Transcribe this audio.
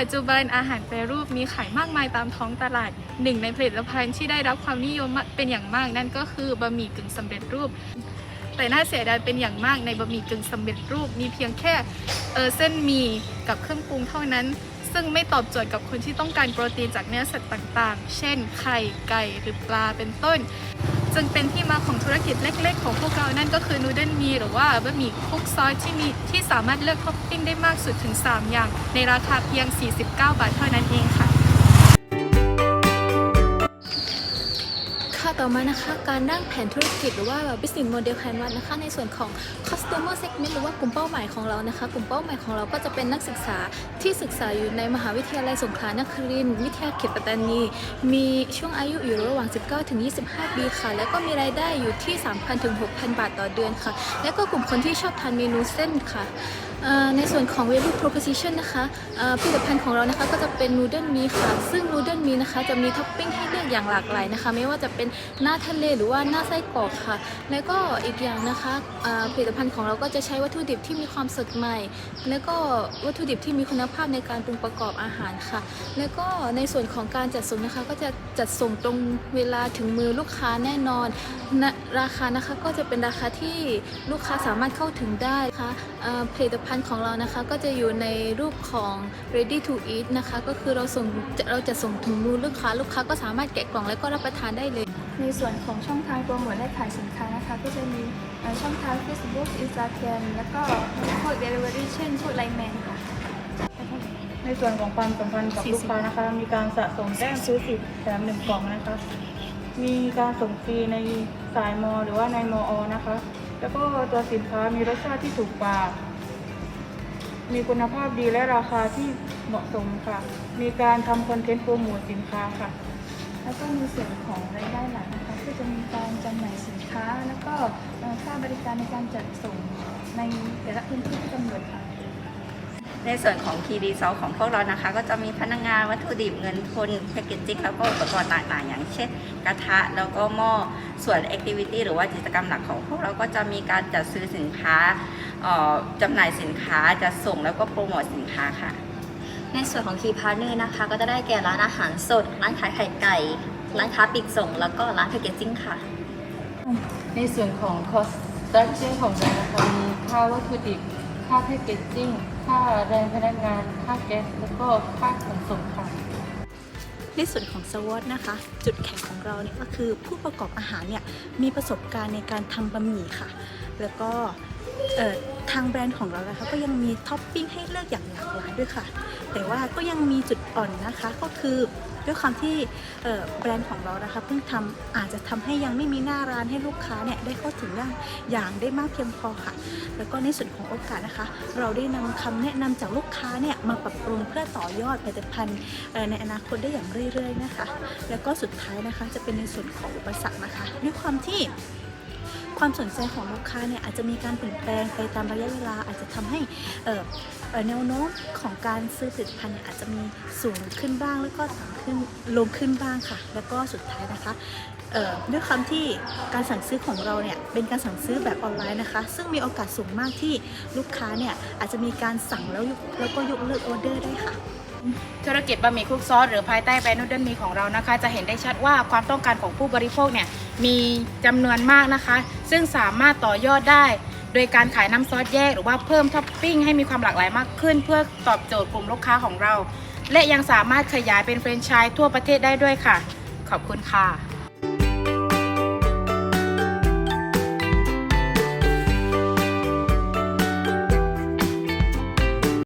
ปัจจุบันอาหารแปรรูปมีขายมากมายตามท้องตลาดหนึ่งในผลิตภัณฑ์ที่ได้รับความนิยมเป็นอย่างมากนั่นก็คือบะหมี่กึ่งสำเร็จรูป แต่น่าเสียดายเป็นอย่างมากในบะหมี่กึ่งสำเร็จรูป มีเพียงแค่เออเส้นหมี่กับเครื่องปรุงเท่านั้น ซึ่งไม่ตอบโจทย์กับคนที่ต้องการโปรตีนจากเนื้อสัตว์ต่างๆ เช่น ไข่ไก่หรือปลาเป็นต้น จึงเป็นที่มาของธุรกิจเล็ก ๆ ของพวกเรานั่นก็คือนูเดิลมีหรือว่าบะหมี่คุกซอยที่มีที่สามารถเลือกท็อปปิ้งได้มากสุดถึง 3 อย่าง ในราคาเพียง 49 บาทเท่านั้นเองค่ะค่ะต่อมานะคะการร่างแผนธุรกิจหรือว่า business model plan วัดนะคะในส่วนของ customer segment หรือว่ากลุ่มเป้าหมายของเรานะคะ กลุ่มเป้าหมายของเราก็จะเป็นนักศึกษาที่ศึกษาอยู่ในมหาวิทยาลัยสงขลานครินทร์วิทยาเขตปัตตานี มีช่วงอายุอยู่ระหว่าง 19 ถึง 25 ปีค่ะ แล้วก็มีรายได้อยู่ที่ 3,000 ถึง 6,000 บาทต่อเดือนค่ะ และก็กลุ่มคนที่ชอบทานเมนูเส้นค่ะในส่วนของ value proposition นะคะผลิตภัณฑ์ของเรานะคะก็จะเป็นนูเดิลมีค่ะ ซึ่งนูเดิลมีนะคะจะมีท็อปปิ้งให้เลือกอย่างหลากหลายนะคะ ไม่ว่าจะเป็นหน้าทะเลหรือว่าหน้าไส้กรอกค่ะ แล้วก็อีกอย่างนะคะผลิตภัณฑ์ของเราก็จะใช้วัตถุดิบที่มีความสดใหม่ แล้วก็วัตถุดิบที่มีคุณภาพในการปรุงประกอบอาหารค่ะ แล้วก็ในส่วนของการจัดส่งนะคะ ก็จะจัดส่งตรงเวลาถึงมือลูกค้าแน่นอนนะราคานะคะก็จะเป็นราคาที่ลูกค้าสามารถเข้าถึงได้ค่ะเอ่อผลิตภัณฑ์ของเรานะคะก็จะอยู่ในรูปของ ready to eat นะคะ ก็คือเราส่งเราจะส่งถึงมือลูกค้า ลูกค้าก็สามารถแกะกล่องแล้วก็รับประทานได้เลย ในส่วนของช่องทางโปรโมทและขายสินค้านะคะ ก็จะมีเอ่อช่องทาง Facebook Instagram แล้วก็พวก Delivery เช่นพวกไลน์แมนค่ะ ในส่วนของความสัมพันธ์กับลูกค้านะคะ มีการสะสมแต้มซื้อสิบแถมหนึ่งกล่องนะคะ มีการส่งฟรีในสายมอหรือว่าในมอนะคะ แล้วก็ตัวสินค้ามีรสชาติที่ถูกปากมีคุณภาพดีและราคาที่เหมาะสมค่ะ มีการทำคอนเทนต์โปรโมทสินค้าค่ะ แล้วก็ในส่วนของราย แล้วก็เอ่อค่าบริการในการจัดส่งในแต่ละพื้นที่ที่กำหนดค่ะในส่วนของ Key Result ของพวกเรานะคะ ก็จะมีพนักงานวัตถุดิบเงินทุนแพคเกจจิ้งแล้วก็อุปกรณ์ต่างๆ อย่างเช่น กระทะแล้วก็หม้อส่วน Activity หรือว่ากิจกรรมหลักของพวกเราก็จะมีการจัดซื้อสินค้าเอ่อจำหน่ายสินค้าจัดส่งแล้วก็โปรโมทสินค้าค่ะ ในส่วนของ Key Partner นะคะ ก็จะได้แก่ร้านอาหารสด ร้านขายไข่ไก่ ร้านค้าปลีกส่ง แล้วก็ร้านแพคเกจจิ้งค่ะ ในส่วนของ cost structure ของเรานะคะมีค่าวัตถุดิบ ค่าแพคเกจจิ้ง ค่าแรงพนักงาน ค่าแก๊ส แล้วก็ค่าขนส่งค่ะ ในส่วนของสวอตนะคะ จุดแข็งของเราเนี่ยก็คือผู้ประกอบอาหารเนี่ยมีประสบการณ์ในการทำบะหมี่ค่ะ แล้วก็ทางแบรนด์ของเรานะคะก็ยังมีท็อปปิ้งให้เลือกอย่างหลากหลายด้วยค่ะ แต่ว่าก็ยังมีจุดอ่อนนะคะก็คือด้วยความที่แบรนด์ของเรานะคะเพิ่งทำอาจจะทำให้ยังไม่มีหน้าร้านให้ลูกค้าเนี่ยได้เข้าถึงอย่างอย่างได้มากเพียงพอค่ะ แล้วก็ในส่วนของโอกาสนะคะ เราได้นำคำแนะนำจากลูกค้าเนี่ยมาปรับปรุงเพื่อต่อยอดผลิตภัณฑ์ในอนาคตได้อย่างเรื่อย ๆ นะคะ แล้วก็สุดท้ายนะคะจะเป็นในส่วนของอุปสรรคนะคะ ด้วยความที่ ความสนใจของลูกค้าเนี่ยอาจจะมีการเปลี่ยนแปลงไปตามระยะเวลาอาจจะทำให้เออแนวโน้มของการซื้อผลิตภัณฑ์เนี่ยอาจจะมีสูงขึ้นบ้างแล้วก็ต่ำขึ้นลงขึ้นบ้างค่ะ แล้วก็สุดท้ายนะคะด้วยความที่การสั่งซื้อของเราเนี่ยเป็นการสั่งซื้อแบบออนไลน์นะคะ ซึ่งมีโอกาสสูงมากที่ลูกค้าเนี่ยอาจจะมีการสั่งแล้วยกแล้วก็ยกเลิกออเดอร์ได้ค่ะธุรกิจบะหมี่คลุกซอสหรือภายใต้แบรนด์นูเดิลมีของเรานะคะ จะเห็นได้ชัดว่าความต้องการของผู้บริโภคเนี่ยมีจำนวนมากนะคะ ซึ่งสามารถต่อยอดได้ โดยการขายน้ำซอสแยกหรือว่าเพิ่มท็อปปิ้งให้มีความหลากหลายมากขึ้น เพื่อตอบโจทย์กลุ่มลูกค้าของเรา และยังสามารถขยายเป็นแฟรนไชส์ทั่วประเทศได้ด้วยค่ะ ขอบคุณค่ะ